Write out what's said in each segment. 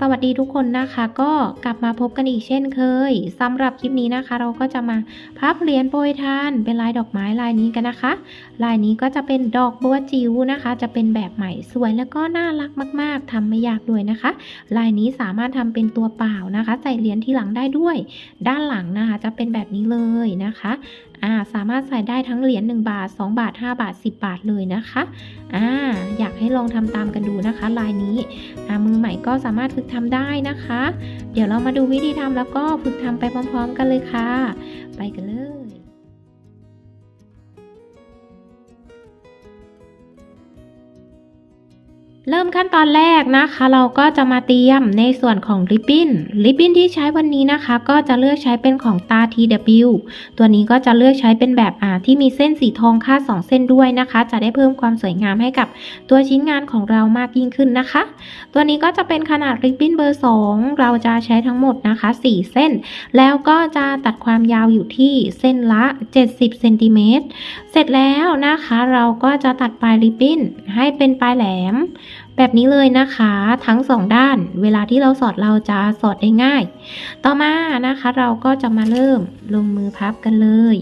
สวัสดีทุกคนนะคะ ก็กลับมาพบกันอีกเช่นเคยสำหรับคลิปนี้นะคะ เราก็จะมาพับเหรียญโปรยทาน เป็นลายดอกไม้ลายนี้กันนะคะ ลายนี้ก็จะเป็นดอกบัวจิ๋วนะคะ จะเป็นแบบใหม่สวยแล้วก็น่ารักมาก ๆทำไม่ยากด้วยนะคะ ลายนี้สามารถทำเป็นตัวเปล่านะคะ ใส่เหรียญที่หลังได้ด้วย ด้านหลังนะคะ จะเป็นแบบนี้เลยนะคะ อ่าสามารถใส่ได้ทั้งเหรียญ1บาท 2 บาท 5 บาท 10 บาทเลยนะคะอ่าอยากให้ลองทำตามกันดูนะคะ ลายนี้อ่ามือใหม่ก็สามารถฝึกทำได้นะคะ เดี๋ยวเรามาดูวิธีทำแล้วก็ฝึกทำไปพร้อม ๆ กันเลยค่ะ ไปกันเลย เริ่มขั้นตอนแรกนะคะ เราก็จะมาเตรียมในส่วนของริบบิ้นริบบิ้นที่ใช้วันนี้นะคะ ก็จะเลือกใช้เป็นของตา TW ตัวนี้ก็จะเลือกใช้เป็นแบบอ่าที่มีเส้นสีทองคาดสองเส้นด้วยนะคะ จะได้เพิ่มความสวยงามให้กับตัวชิ้นงานของเรามากยิ่งขึ้นนะคะ ตัวนี้ก็จะเป็นขนาดริบบิ้นเบอร์ 2 เราจะใช้ทั้งหมดนะคะ 4 เส้น แล้วก็จะตัดความยาวอยู่ที่เส้นละ 70เซนติเมตรเสร็จแล้วนะคะ เราก็จะตัดปลายริบบิ้นให้เป็นปลายแหลม แบบนี้เลยนะคะ ทั้งสองด้าน เวลาที่เราสอดเราจะสอดได้ง่าย ต่อมานะคะ เราก็จะมาเริ่มลงมือพับกันเลย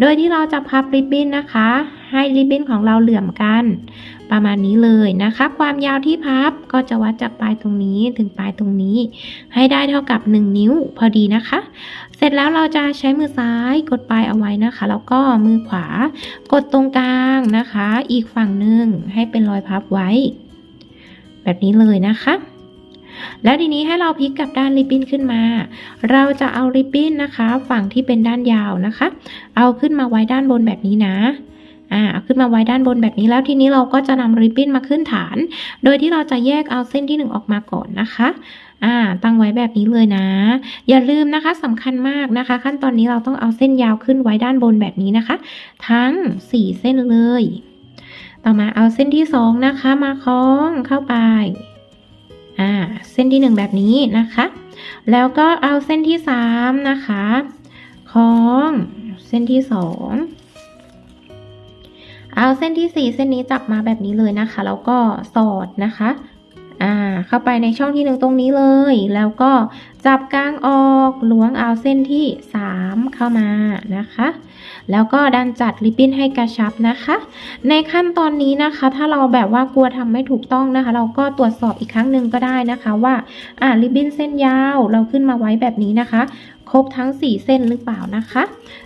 โดยที่เราจะพับริบบิ้นนะคะ ให้ริบบิ้นของเราเหลื่อมกัน ประมาณนี้เลยนะคะ ความยาวที่พับก็จะวัดจากปลายตรงนี้ถึงปลายตรงนี้ ให้ได้เท่ากับ 1 นิ้วพอดีนะคะ เสร็จแล้วเราจะใช้มือซ้ายกดปลายเอาไว้นะคะ แล้วก็มือขวากดตรงกลางนะคะ อีกฝั่งหนึ่งให้เป็นรอยพับไว้ แบบนี้เลยนะคะ แล้วทีนี้ให้เราพลิกกลับด้านริบบิ้นขึ้นมา เราจะเอาริบบิ้นนะคะ ฝั่งที่เป็นด้านยาวนะคะ เอาขึ้นมาไว้ด้านบนแบบนี้นะอ่าเอาขึ้นมาไว้ด้านบนแบบนี้แล้วทีนี้เราก็จะนำริบบิ้นมาขึ้นฐาน โดยที่เราจะแยกเอาเส้นที่หนึ่งออกมาก่อนนะคะอ่าตั้งไว้แบบนี้เลยนะ อย่าลืมนะคะสำคัญมากนะคะ ขั้นตอนนี้เราต้องเอาเส้นยาวขึ้นไว้ด้านบนแบบนี้นะคะ ทั้ง 4 เส้นเลย ต่อมาเอาเส้นที่2นะคะมาคล้องเข้าไป อ่า เส้นที่1แบบนี้นะคะ แล้วก็เอาเส้นที่3นะคะ คล้อง เส้นที่2เอาเส้นที่4เส้นนี้จับมาแบบนี้เลยนะคะ แล้วก็สอดนะคะ อ่า เข้าไปในช่องที่หนึ่งตรงนี้เลย แล้วก็จับกลางออกล้วงเอาเส้นที่ 3 เข้ามานะคะ แล้วก็ดันจัดริบบิ้นให้กระชับนะคะ ในขั้นตอนนี้นะคะ ถ้าเราแบบว่ากลัวทำไม่ถูกต้องนะคะ เราก็ตรวจสอบอีกครั้งหนึ่งก็ได้นะคะว่า อ่าริบบิ้นเส้นยาวเราขึ้นมาไว้แบบนี้นะคะ ครบทั้ง 4 เส้นหรือเปล่านะคะ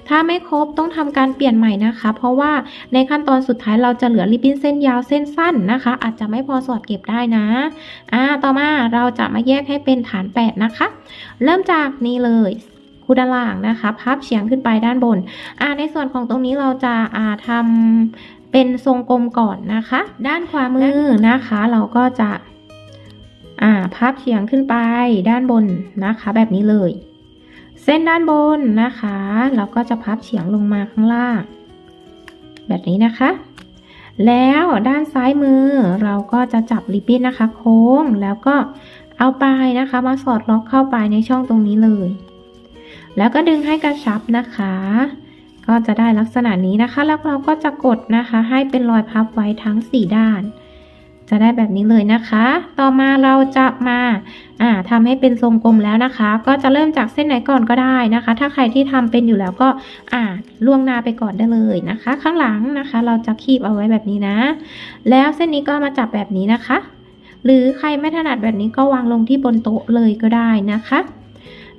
ถ้าไม่ครบต้องทำการเปลี่ยนใหม่นะคะ เพราะว่าในขั้นตอนสุดท้ายเราจะเหลือริบบิ้นเส้นยาวเส้นสั้นนะคะ อาจจะไม่พอสอดเก็บได้นะอ่าต่อมาเราจะมาแยกให้เป็นฐาน 8 นะคะ เริ่มจากนี้เลยคู่ด้านล่างนะคะ พับเฉียงขึ้นไปด้านบนอ่าในส่วนของตรงนี้เราจะอ่าทำเป็นทรงกลมก่อนนะคะ ด้านขวามือนะคะ เราก็จะอ่าพับเฉียงขึ้นไปด้านบนนะคะ แบบนี้เลย เส้นด้านบนนะคะ เราก็จะพับเฉียงลงมาข้างล่าง แบบนี้นะคะ แล้วด้านซ้ายมือเราก็จะจับริบบิ้นนะคะ โค้งแล้วก็เอาปลายนะคะ มาสอดล็อกเข้าไปในช่องตรงนี้เลย แล้วก็ดึงให้กระชับนะคะ ก็จะได้ลักษณะนี้นะคะ แล้วเราก็จะกดนะคะ ให้เป็นรอยพับไว้ทั้ง 4 ด้าน จะได้แบบนี้เลยนะคะ ต่อมาเราจะมาอ่าทำให้เป็นทรงกลมแล้วนะคะ ก็จะเริ่มจากเส้นไหนก่อนก็ได้นะคะ ถ้าใครที่ทำเป็นอยู่แล้วก็อ่าล่วงหน้าไปก่อนได้เลยนะคะ ข้างหลังนะคะ เราจะคีบเอาไว้แบบนี้นะ แล้วเส้นนี้ก็มาจับแบบนี้นะคะ หรือใครไม่ถนัดแบบนี้ก็วางลงที่บนโต๊ะเลยก็ได้นะคะ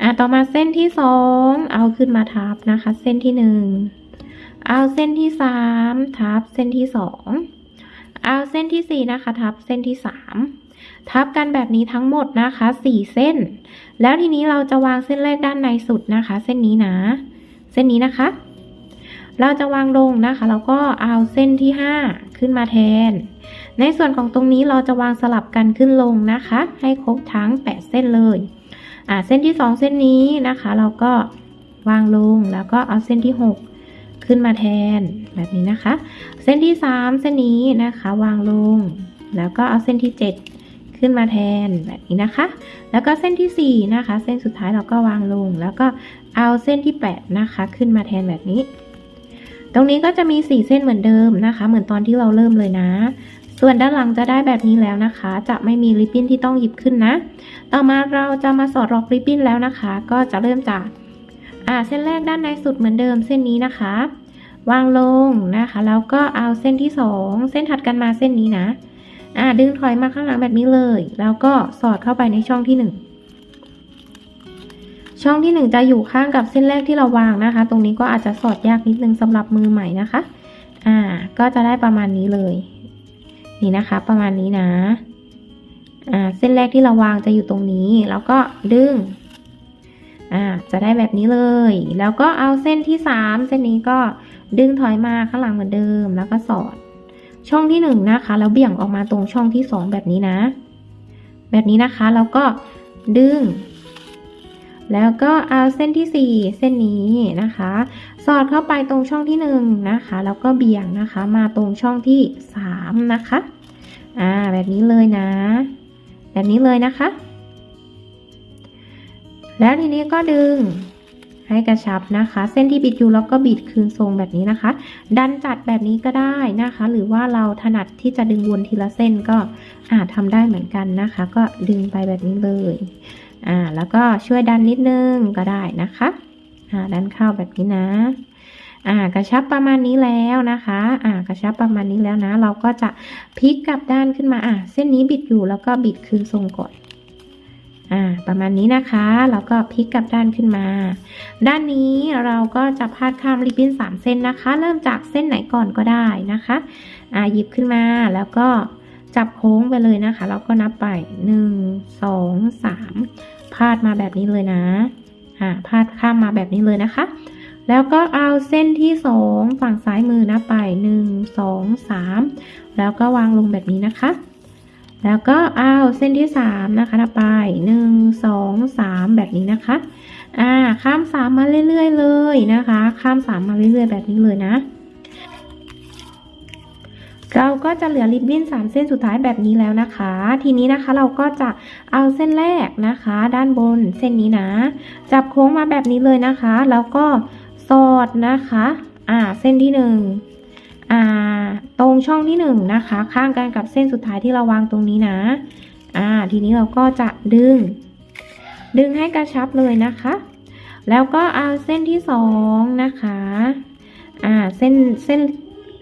อ่าต่อมาเส้นที่สองเอาขึ้นมาทับนะคะ เส้นที่หนึ่งเอาเส้นที่สามทับเส้นที่สอง เอาเส้นที่สี่นะคะ ทับเส้นที่สามทับกันแบบนี้ทั้งหมดนะคะสี่เส้น แล้วทีนี้เราจะวางเส้นแรกด้านในสุดนะคะ เส้นนี้นะ เส้นนี้นะคะ เราจะวางลงนะคะแล้วก็เอาเส้นที่ห้าขึ้นมาแทน ในส่วนของตรงนี้เราจะวางสลับกันขึ้นลงนะคะ ให้ครบทั้ง 8 เส้นเลยอ่าเส้นที่ 2 เส้นนี้นะคะ เราก็วางลงแล้วก็เอาเส้นที่ 6 ขึ้นมาแทนแบบนี้นะคะ เส้นที่ 3 เส้นนี้นะคะวางลง แล้วก็เอาเส้นที่ 7 ขึ้นมาแทนแบบนี้นะคะ แล้วก็เส้นที่ 4 นะคะ เส้นสุดท้ายเราก็วางลง แล้วก็เอาเส้นที่ 8 นะคะ ขึ้นมาแทนแบบนี้ ตรงนี้ก็จะมี 4 เส้นเหมือนเดิมนะคะ เหมือนตอนที่เราเริ่มเลยนะสส่วนด้านหลังจะได้แบบนี้แล้วนะคะ จะไม่มีริบบิ้นที่ต้องหยิบขึ้นนะ ต่อมาเราจะมาสอดรอกริบบิ้นแล้วนะคะ ก็จะเริ่มจาก อ่าเส้นแรกด้านในสุดเหมือนเดิมเส้นนี้นะคะ วางลงนะคะแล้วก็เอาเส้นที่สองเส้นถัดกันมาเส้นนี้นะอ่าดึงถอยมาข้างหลังแบบนี้เลย แล้วก็สอดเข้าไปในช่องที่หนึ่งช่องที่หนึ่งจะอยู่ข้างกับเส้นแรกที่เราวางนะคะ ตรงนี้ก็อาจจะสอดยากนิดนึงสำหรับมือใหม่นะคะอ่าก็จะได้ประมาณนี้เลย นี่นะคะ ประมาณนี้นะอ่าเส้นแรกที่เราวางจะอยู่ตรงนี้ แล้วก็ดึง อ่าจะได้แบบนี้เลย แล้วก็เอาเส้นที่สามเส้นนี้ก็ดึงถอยมาข้างหลังเหมือนเดิม แล้วก็สอด ช่องที่หนึ่งนะคะ แล้วเบี่ยงออกมาตรงช่องที่สองแบบนี้นะ แบบนี้นะคะ แล้วก็ดึง แล้วก็เอาเส้นที่สี่เส้นนี้นะคะ สอดเข้าไปตรงช่องที่หนึ่งนะคะ แล้วก็เบี่ยงนะคะ มาตรงช่องที่สามนะคะ อ่า แบบนี้เลยนะ แบบนี้เลยนะคะ แล้วทีนี้ก็ดึงให้กระชับนะคะ เส้นที่บิดอยู่แล้วก็บิดคืนทรงแบบนี้นะคะ ดันจัดแบบนี้ก็ได้นะคะ หรือว่าเราถนัดที่จะดึงวนทีละเส้นก็อาจทำได้เหมือนกันนะคะ ก็ดึงไปแบบนี้เลยอ่าแล้วก็ช่วยดันนิดนึงก็ได้นะคะอ่าดันเข้าแบบนี้นะอ่ากระชับประมาณนี้แล้วนะคะอ่ากระชับประมาณนี้แล้วนะ เราก็จะพลิกกลับด้านขึ้นมาอ่าเส้นนี้บิดอยู่แล้วก็บิดคืนทรงก่อน อ่าประมาณนี้นะคะ แล้วก็พลิกกลับด้านขึ้นมา ด้านนี้เราก็จะพาดข้ามริบบิ้นสามเส้นนะคะ เริ่มจากเส้นไหนก่อนก็ได้นะคะอ่าหยิบขึ้นมาแล้วก็จับโค้งไปเลยนะคะแล้วก็นับไปหนึ่งสองสามพาดมาแบบนี้เลยนะอ่าพาดข้ามมาแบบนี้เลยนะคะ แล้วก็เอาเส้นที่สองฝั่งซ้ายมือนับไปหนึ่งสองสามแล้วก็วางลงแบบนี้นะคะ แล้วก็เอาเส้นที่สามนะคะไปหนึ่งสองสามแบบนี้นะคะ อ่า ข้ามสามมาเรื่อยๆเลยนะคะ ข้ามสามมาเรื่อยๆแบบนี้เลยนะ เราก็จะเหลือริบบิ้นสามเส้นสุดท้ายแบบนี้แล้วนะคะ ทีนี้นะคะเราก็จะเอาเส้นแรกนะคะ ด้านบนเส้นนี้นะ จับโค้งมาแบบนี้เลยนะคะ แล้วก็สอดนะคะ อ่า เส้นที่หนึ่งอ่า ตรงช่องที่หนึ่งนะคะ ข้างกันกับเส้นสุดท้ายที่เราวางตรงนี้นะอ่าทีนี้เราก็จะดึง ดึงให้กระชับเลยนะคะ แล้วก็เอาเส้นที่สองนะคะอ่าเส้นเส้น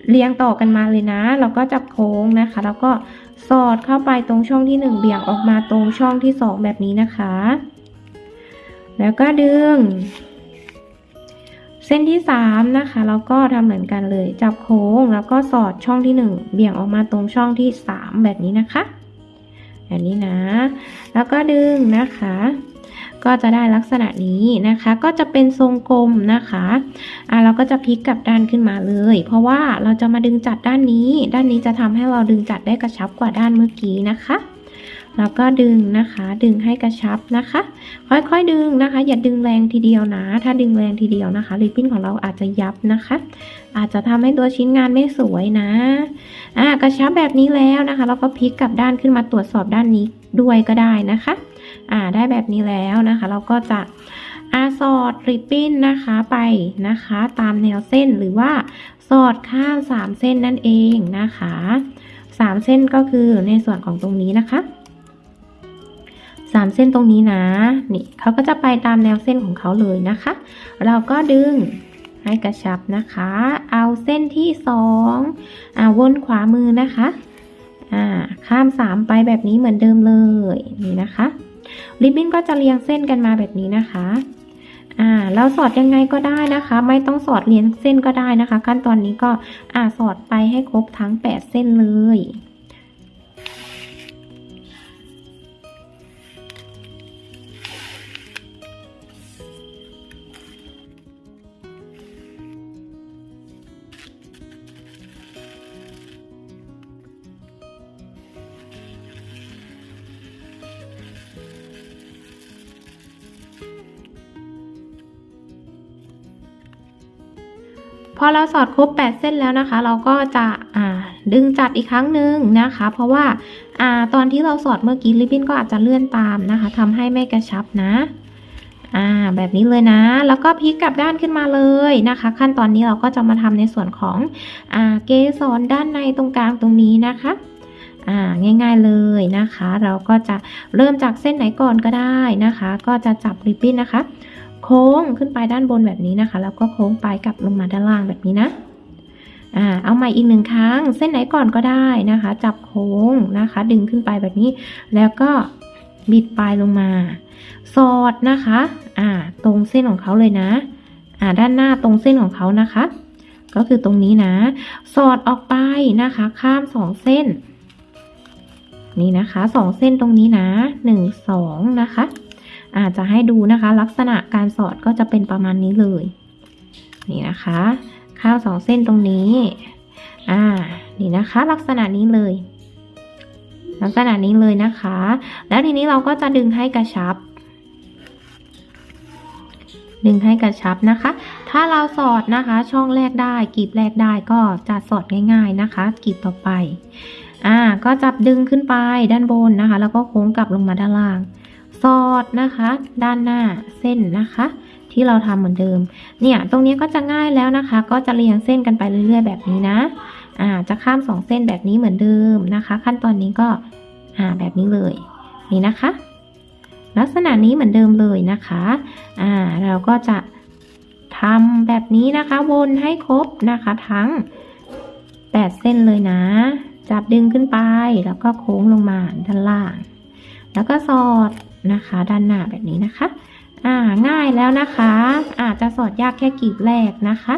เรียงต่อกันมาเลยนะ เราก็จับโค้งนะคะ แล้วก็สอดเข้าไปตรงช่องที่หนึ่งเบี่ยงออกมาตรงช่องที่สองแบบนี้นะคะ แล้วก็ดึง ส้นที่สามนะคะเราก็ทำเหมือนกันเลย จับโค้งแล้วก็สอดช่องที่หนึ่งเบี่ยงออกมาตรงช่องที่สามแบบนี้นะคะแบบนี้นะ แล้วก็ดึงนะคะ ก็จะได้ลักษณะนี้นะคะ ก็จะเป็นทรงกลมนะคะอะเราก็จะพลิกกลับด้านขึ้นมาเลย เพราะว่าเราจะมาดึงจัดด้านนี้ ด้านนี้จะทำให้เราดึงจัดได้กระชับกว่าด้านเมื่อกี้นะคะ แล้วก็ดึงนะคะ ดึงให้กระชับนะคะ ค่อยๆดึงนะคะ อย่าดึงแรงทีเดียวนะ ถ้าดึงแรงทีเดียวนะคะริบบิ้นของเราอาจจะยับนะคะ อาจจะทำให้ตัวชิ้นงานไม่สวยนะอ่ากระชับแบบนี้แล้วนะคะแล้วก็พลิกกลับด้านขึ้นมาตรวจสอบด้านนี้ด้วยก็ได้นะคะอ่าได้แบบนี้แล้วนะคะ เราก็จะอาสอดริบบิ้นนะคะไปนะคะ ตามแนวเส้นหรือว่าสอดข้ามสามเส้นนั่นเองนะคะสามเส้นก็คือในส่วนของตรงนี้นะคะ สามเส้นตรงนี้นะ นี่เขาก็จะไปตามแนวเส้นของเขาเลยนะคะ เราก็ดึงให้กระชับนะคะ เอาเส้นที่สองอ่าวนขวามือนะคะอ่าข้ามสามไปแบบนี้เหมือนเดิมเลยนี่นะคะริบบิ้นก็จะเรียงเส้นกันมาแบบนี้นะคะอ่าเราสอดยังไงก็ได้นะคะ ไม่ต้องสอดเรียงเส้นก็ได้นะคะ ขั้นตอนนี้ก็อ่าสอดไปให้ครบทั้ง 8 เส้นเลย พอเราสอดครบ 8 เส้นแล้วนะคะ เราก็จะดึงจัดอีกครั้งหนึ่งนะคะ เพราะว่าอาตอนที่เราสอดเมื่อกี้ริบบิ้นก็อาจจะเลื่อนตามนะคะทำให้ไม่กระชับนะอ่าแบบนี้เลยนะ แล้วก็พลิกกลับด้านขึ้นมาเลยนะคะ ขั้นตอนนี้เราก็จะมาทำในส่วนของอ่าเกสรด้านในตรงกลางตรงนี้นะคะอ่าง่ายๆเลยนะคะ เราก็จะเริ่มจากเส้นไหนก่อนก็ได้นะคะ ก็จะจับริบบิ้นนะคะ โค้งขึ้นไปด้านบนแบบนี้นะคะ แล้วก็โค้งไปกลับลงมาด้านล่างแบบนี้นะอ่าเอาใหม่อีกหนึ่งครั้ง เส้นไหนก่อนก็ได้นะคะ จับโค้งนะคะ ดึงขึ้นไปแบบนี้ แล้วก็บิดปลายลงมา สอดนะคะอ่าตรงเส้นของเขาเลยนะอ่าด้านหน้าตรงเส้นของเขานะคะ ก็คือตรงนี้นะ สอดออกไปนะคะ ข้ามสองเส้น นี่นะคะสองเส้นตรงนี้นะหนึ่งสองนะคะ อาจจะให้ดูนะคะ ลักษณะการสอดก็จะเป็นประมาณนี้เลย นี่นะคะ ข้าวสองเส้นตรงนี้ อ่า นี่นะคะ ลักษณะนี้เลย ลักษณะนี้เลยนะคะ แล้วทีนี้เราก็จะดึงให้กระชับ ดึงให้กระชับนะคะ ถ้าเราสอดนะคะ ช่องแรกได้กีบแรกได้ก็จะสอดง่าย ๆนะคะกีบต่อไป อ่า ก็จับดึงขึ้นไปด้านบนนะคะ แล้วก็โค้งกลับลงมาด้านล่าง สอดนะคะ ด้านหน้าเส้นนะคะ ที่เราทำเหมือนเดิม เนี่ยตรงนี้ก็จะง่ายแล้วนะคะ ก็จะเรียงเส้นกันไปเรื่อยๆ แบบนี้นะอ่าจะข้ามสองเส้นแบบนี้เหมือนเดิมนะคะ ขั้นตอนนี้ก็อ่าแบบนี้เลยนี่นะคะ ลักษณะนี้เหมือนเดิมเลยนะคะอ่าเราก็จะทำแบบนี้นะคะ วนให้ครบนะคะ ทั้ง 8 เส้นเลยนะ จับดึงขึ้นไปแล้วก็โค้งลงมาด้านล่าง แล้วก็สอด นะคะ ด้านหน้าแบบนี้นะคะ อ่าง่ายแล้วนะคะ อาจจะสอดยากแค่กรีบแรกนะคะ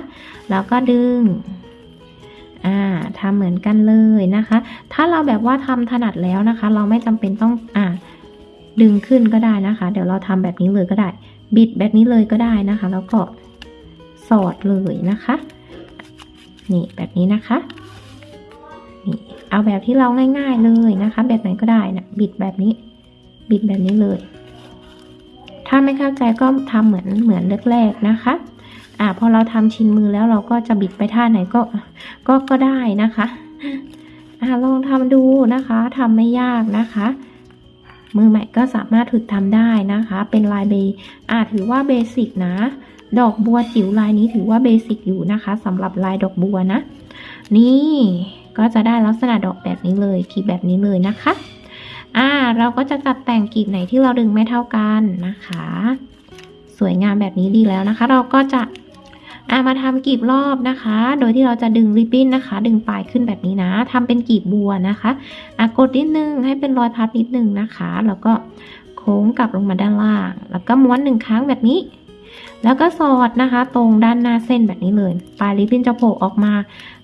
แล้วก็ดึง อ่าทำเหมือนกันเลยนะคะ ถ้าเราแบบว่าทำถนัดแล้วนะคะ เราไม่จำเป็นต้องอ่าดึงขึ้นก็ได้นะคะ เดี๋ยวเราทำแบบนี้เลยก็ได้ บิดแบบนี้เลยก็ได้นะคะ แล้วก็สอดเลยนะคะ นี่แบบนี้นะคะนี่เอาแบบที่เราง่าย ๆเลยนะคะ แบบไหนก็ได้นะบิดแบบนี้ บิดแบบนี้เลย ถ้าไม่เข้าใจก็ทำเหมือนเหมือนแรกๆนะคะ อ่าพอเราทำชินมือแล้วเราก็จะบิดไปท่าไหนก็ก็ก็ได้นะคะอ่าลองทำดูนะคะทำไม่ยากนะคะ มือใหม่ก็สามารถฝึกทำได้นะคะ เป็นลายเบอ่าถือว่าเบสิกนะดอกบัวจิ๋วลายนี้ถือว่าเบสิกอยู่นะคะสำหรับลายดอกบัวนะ นี่ก็จะได้ลักษณะดอกแบบนี้เลยกลีบแบบนี้เลยนะคะ อ่า เราก็จะจัดแต่งกลีบไหนที่เราดึงไม่เท่ากันนะคะ สวยงามแบบนี้ดีแล้วนะคะ เราก็จะอ่ามาทำกลีบรอบนะคะ โดยที่เราจะดึงริบบิ้นนะคะ ดึงปลายขึ้นแบบนี้นะทำเป็นกลีบบัวนะคะอะกดนิดนึงให้เป็นรอยพับนิดนึงนะคะ แล้วก็โค้งกลับลงมาด้านล่าง แล้วก็ม้วนหนึ่งครั้งแบบนี้ แล้วก็สอดนะคะ ตรงด้านหน้าเส้นแบบนี้เลย ปลายริบบิ้นจะโผล่ออกมา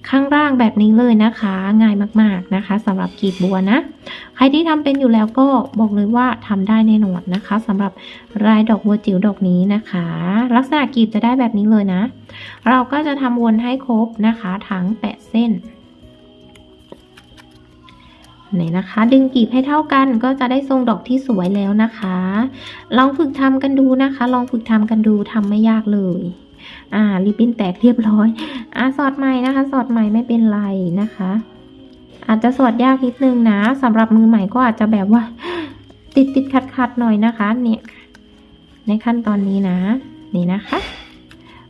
ข้างล่างแบบนี้เลยนะคะ ง่ายมากๆนะคะสำหรับกีบบัวนะ ใครที่ทำเป็นอยู่แล้วก็บอกเลยว่าทำได้แน่นอนนะคะสำหรับลายดอกบัวจิ๋วดอกนี้นะคะ ลักษณะกีบจะได้แบบนี้เลยนะ เราก็จะทำวนให้ครบนะคะ ทั้งแปดเส้น นี่นะคะ ดึงกีบให้เท่ากันก็จะได้ทรงดอกที่สวยแล้วนะคะ ลองฝึกทำกันดูนะคะ ลองฝึกทำกันดูทำไม่ยากเลยอ่าริบบิ้นแตกเรียบร้อยอ่าสอดใหม่นะคะ สอดใหม่ไม่เป็นไรนะคะ อาจจะสอดยากนิดนึงนะสำหรับมือใหม่ก็อาจจะแบบว่า ติดติดขัดขัดหน่อยนะคะ เนี่ยในขั้นตอนนี้นะ นี่นะคะ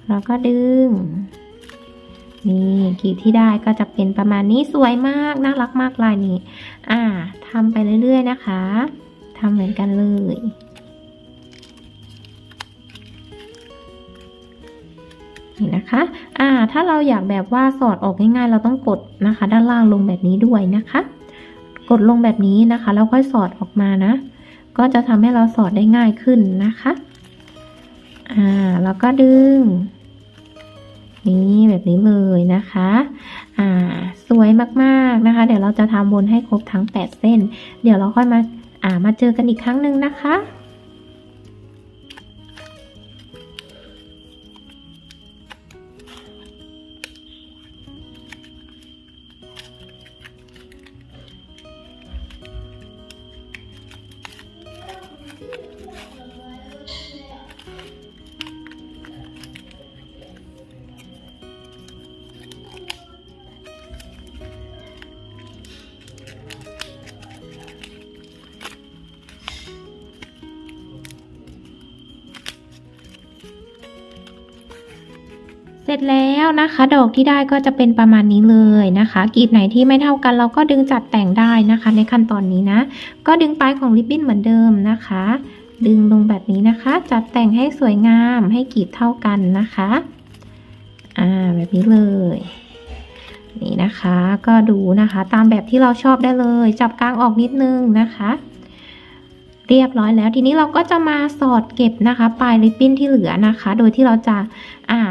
เราก็ดึง นี่กีบที่ได้ก็จะเป็นประมาณนี้สวยมากน่ารักมากลายนี้ อ่าทำไปเรื่อยๆนะคะทำเหมือนกันเลยนี่นะคะ อ่า ถ้าเราอยากแบบว่าสอดออกง่ายๆ เราต้องกดนะคะ ด้านล่างลงแบบนี้ด้วยนะคะ กดลงแบบนี้นะคะ แล้วค่อยสอดออกมานะ ก็จะทำให้เราสอดได้ง่ายขึ้นนะคะ อ่า แล้วก็ดึง นี่แบบนี้เลยนะคะ อ่า สวยมากๆนะคะ เดี๋ยวเราจะทำวนให้ครบทั้ง 8 เส้น เดี๋ยวเราค่อยมา อ่า มาเจอกันอีกครั้งหนึ่งนะคะ เสร็จแล้วนะคะ ดอกที่ได้ก็จะเป็นประมาณนี้เลยนะคะกรีดไหนที่ไม่เท่ากันเราก็ดึงจัดแต่งได้นะคะ ในขั้นตอนนี้นะ ก็ดึงปลายของริบบิ้นเหมือนเดิมนะคะ ดึงลงแบบนี้นะคะ จัดแต่งให้สวยงามให้กรีดเท่ากันนะคะอ่าแบบนี้เลยนี่นะคะก็ดูนะคะตามแบบที่เราชอบได้เลย จับกลางออกนิดนึงนะคะ เรียบร้อยแล้วทีนี้เราก็จะมาสอดเก็บนะคะ ปลายริบบิ้นที่เหลือนะคะ โดยที่เราจะอ่า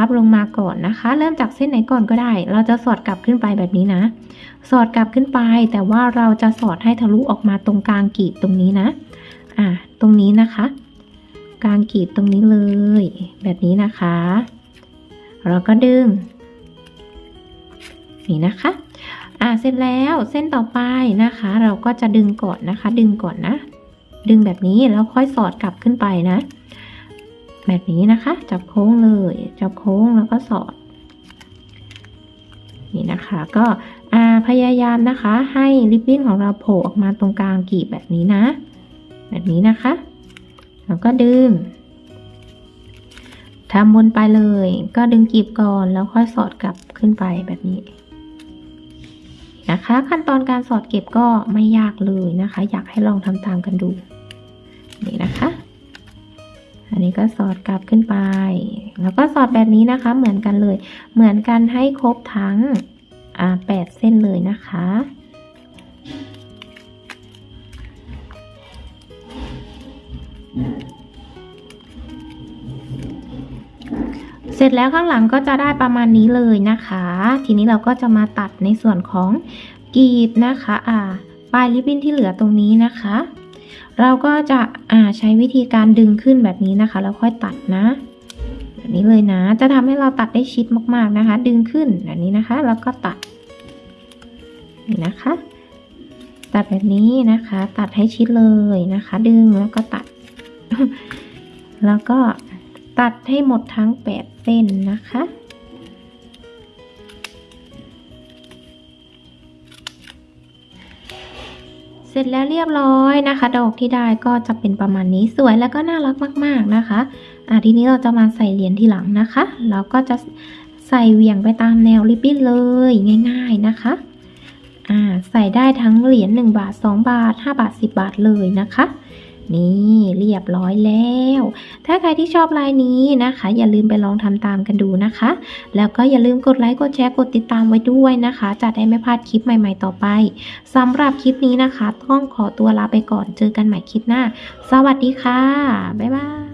พับลงมาก่อนนะคะ เริ่มจากเส้นไหนก่อนก็ได้ เราจะสอดกลับขึ้นไปแบบนี้นะ สอดกลับขึ้นไป แต่ว่าเราจะสอดให้ทะลุออกมาตรงกลางกีบตรงนี้นะ อ่าตรงนี้นะคะ กลางกีบตรงนี้เลย แบบนี้นะคะ เราก็ดึง นี่นะคะอ่าเสร็จแล้วเส้นต่อไปนะคะ เราก็จะดึงก่อนนะคะ ดึงก่อนนะ ดึงแบบนี้แล้วค่อยสอดกลับขึ้นไปนะ แบบนี้นะคะ จับโค้งเลย จับโค้งแล้วก็สอด นี่นะคะ ก็พยายามนะคะ ให้ริบบิ้นของเราโผล่ออกมาตรงกลางกีบแบบนี้นะ แบบนี้นะคะ แล้วก็ดึงทำวนไปเลย ก็ดึงกีบก่อนแล้วค่อยสอดกลับขึ้นไปแบบนี้นะคะ ขั้นตอนการสอดเก็บก็ไม่ยากเลยนะคะ อยากให้ลองทำตามกันดู นี่นะคะ อันนี้ก็สอดกลับขึ้นไป แล้วก็สอดแบบนี้นะคะ เหมือนกันเลย เหมือนกันให้ครบทั้งแปดเส้นเลยนะคะ เสร็จแล้วข้างหลังก็จะได้ประมาณนี้เลยนะคะ ทีนี้เราก็จะมาตัดในส่วนของกีบนะคะ อ่า ปลายริบบิ้นที่เหลือตรงนี้นะคะ เราก็จะอ่าใช้วิธีการดึงขึ้นแบบนี้นะคะ แล้วค่อยตัดนะ แบบนี้เลยนะ จะทำให้เราตัดได้ชิดมากๆนะคะ ดึงขึ้นแบบนี้นะคะ แล้วก็ตัดนี่นะคะ ตัดแบบนี้นะคะ ตัดให้ชิดเลยนะคะ ดึงแล้วก็ตัด แล้วก็ตัดให้หมดทั้ง 8 เส้นนะคะ ร็จแล้วเรียบร้อยนะคะ ดอกที่ได้ก็จะเป็นประมาณนี้สวยแล้วก็น่ารักมาก ๆนะคะอะทีนี้เราจะมาใส่เหรียญทีหลังนะคะเราก็จะใส่เหวี่ยงไปตามแนวริบบิ้นเลยง่าย ๆนะคะอ่าใส่ได้ทั้งเหรียญ1บาท 2 บาท 5 บาท 10 บาทเลยนะคะ นี่เรียบร้อยแล้ว ถ้าใครที่ชอบลายนี้นะคะ อย่าลืมไปลองทำตามกันดูนะคะ แล้วก็อย่าลืมกดไลค์กดแชร์กดติดตามไว้ด้วยนะคะจะได้ไม่พลาดคลิปใหม่ ๆ ต่อไปสำหรับคลิปนี้นะคะ ต้องขอตัวลาไปก่อนเจอกันใหม่คลิปหน้า สวัสดีค่ะ บ๊ายบาย